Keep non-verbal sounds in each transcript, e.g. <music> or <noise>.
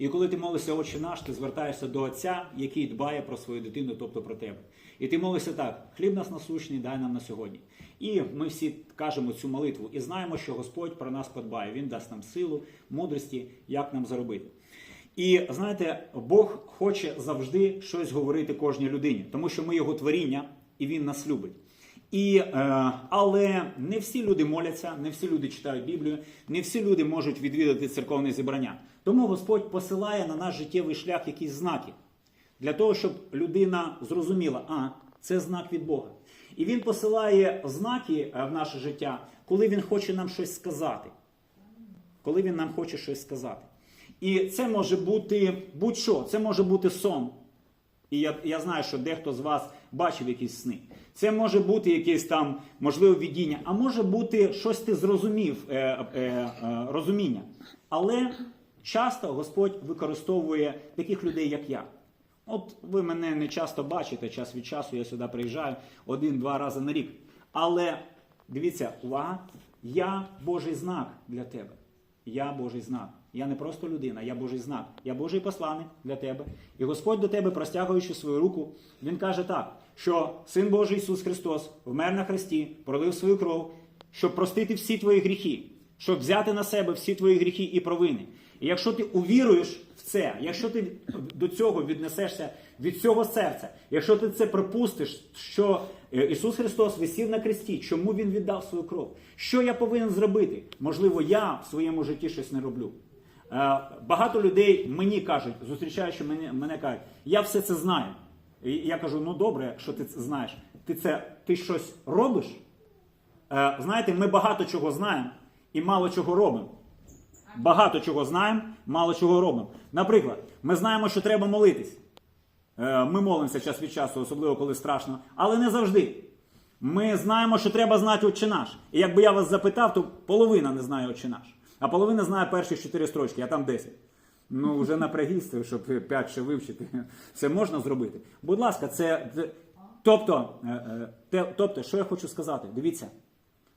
І коли ти молишся Отче наш, ти звертаєшся до Отця, який дбає про свою дитину, тобто про тебе. І ти молишся так: хліб нас насущний, дай нам на сьогодні. І ми всі кажемо цю молитву і знаємо, що Господь про нас подбає. Він дасть нам силу, мудрості, як нам заробити. І знаєте, Бог хоче завжди щось говорити кожній людині, тому що ми його творіння і він нас любить. І, е, але не всі люди моляться, не всі люди читають Біблію, не всі люди можуть відвідати церковне зібрання. Тому Господь посилає на наш життєвий шлях якісь знаки для того, щоб людина зрозуміла, а це знак від Бога. І він посилає знаки е, в наше життя, коли він хоче нам щось сказати. Коли він нам хоче щось сказати. І це може бути будь-що, це може бути сон. І я, я знаю, що дехто з вас бачив якісь сни. Це може бути якесь там можливе видіння, а може бути щось ти зрозумів, е, е, е, розуміння. Але часто Господь використовує таких людей, як я. От ви мене не часто бачите, час від часу я сюди приїжджаю один-два рази на рік. Але дивіться, увага, я Божий знак для тебе. Я Божий знак. Я не просто людина, я Божий знак. Я Божий посланник для тебе. І Господь до тебе, простягуючи свою руку, Він каже так, що Син Божий Ісус Христос вмер на хресті, пролив свою кров, щоб простити всі твої гріхи, щоб взяти на себе всі твої гріхи і провини. І якщо ти увіруєш в це, якщо ти до цього віднесешся від цього серця, якщо ти це припустиш, що е, Ісус Христос висів на кресті, чому Він віддав свою кров? Що я повинен зробити? Можливо, я в своєму житті щось не роблю. Е, Багато людей мені кажуть, зустрічаючи мене, мене кажуть, я все це знаю. І я кажу, ну добре, якщо ти це знаєш, ти це ти щось робиш? Е, Знаєте, ми багато чого знаємо і мало чого робимо. Багато чого знаємо, мало чого робимо. Наприклад, ми знаємо, що треба молитись. Е, Ми молимося час від часу, особливо коли страшно, але не завжди. Ми знаємо, що треба знати Отче наш. І якби я вас запитав, то половина не знає Отче наш. А половина знає перші чотири строчки, а там 10. Ну, вже напрягісти, щоб 5 ще вивчити. <laughs> Це можна зробити. Будь ласка, це. Тобто, е, е, тобто, що я хочу сказати? Дивіться,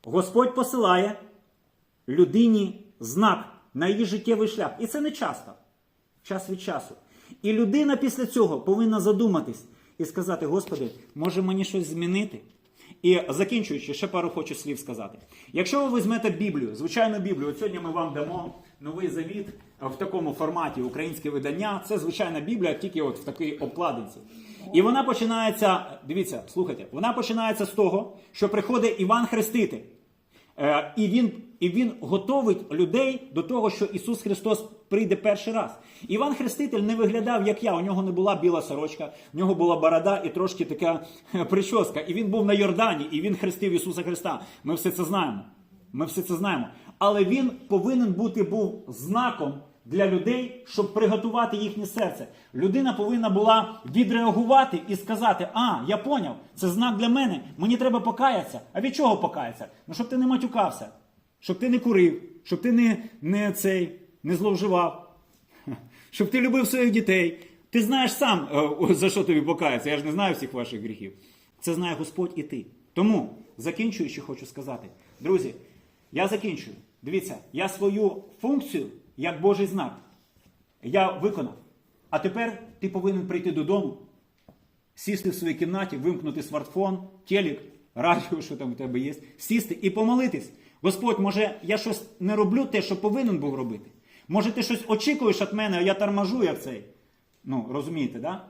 Господь посилає людині знак на її життєвий шлях. І це не часто, час від часу. І людина після цього повинна задуматись і сказати: Господи, може мені щось змінити? І закінчуючи, ще пару хочу слів сказати. Якщо ви візьмете Біблію, звичайну Біблію, от сьогодні ми вам дамо новий завіт в такому форматі українське видання. Це звичайна Біблія, тільки от в такій обкладинці. І вона починається, дивіться, слухайте, вона починається з того, що приходить Іван Хреститель. Е, І він, і він готовить людей до того, що Ісус Христос прийде перший раз. Іван Хреститель не виглядав, як я. У нього не була біла сорочка, в нього була борода і трошки така е, прическа. І він був на Йордані, і він хрестив Ісуса Христа. Ми все це знаємо. Ми все це знаємо. Але він повинен бути був знаком для людей, щоб приготувати їхнє серце. Людина повинна була відреагувати і сказати: А, я поняв, це знак для мене, мені треба покаятися. А від чого покаятися? Ну, щоб ти не матюкався, щоб ти не курив, щоб ти не, не, цей, не зловживав, <laughs> щоб ти любив своїх дітей. Ти знаєш сам, е, за що тобі покаятися. Я ж не знаю всіх ваших гріхів. Це знає Господь і ти. Тому, закінчуючи, хочу сказати, друзі, я закінчую. Дивіться, я свою функцію як Божий знак. Я виконав. А тепер ти повинен прийти додому, сісти в своїй кімнаті, вимкнути смартфон, телек, радіо, що там у тебе є, сісти і помолитись. Господь, може, я щось не роблю те, що повинен був робити. Може, ти щось очікуєш від мене, а я торможу, як цей. Ну, розумієте, да?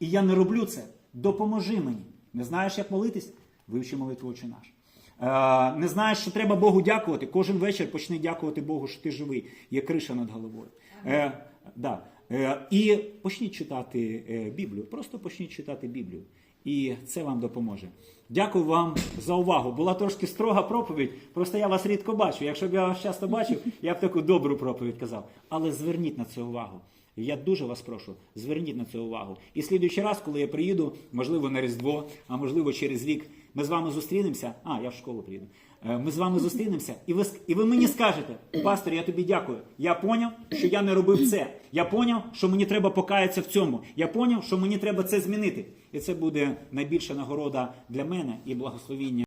І я не роблю це. Допоможи мені. Не знаєш, як молитись? Вивчи молитву Отче наш. Е, не знаєш, що треба Богу дякувати. Кожен вечір почни дякувати Богу, що ти живий, є криша над головою. Е, да. е, і почніть читати е, Біблію. Просто почніть читати Біблію. І це вам допоможе. Дякую вам за увагу. Була трошки строга проповідь, просто я вас рідко бачу. Якщо б я вас часто бачив, я б таку добру проповідь казав. Але зверніть на це увагу. Я дуже вас прошу, зверніть на це увагу. І слідуючий раз, коли я приїду, можливо, на Різдво, а можливо, через рік, ми з вами зустрінемося. А, я в школу приїду. Е, Ми з вами зустрінемося, і ви, і ви мені скажете, пастор, я тобі дякую. Я поняв, що я не робив це. Я поняв, що мені треба покаятися в цьому. Я поняв, що мені треба це змінити. І це буде найбільша нагорода для мене і благословіння.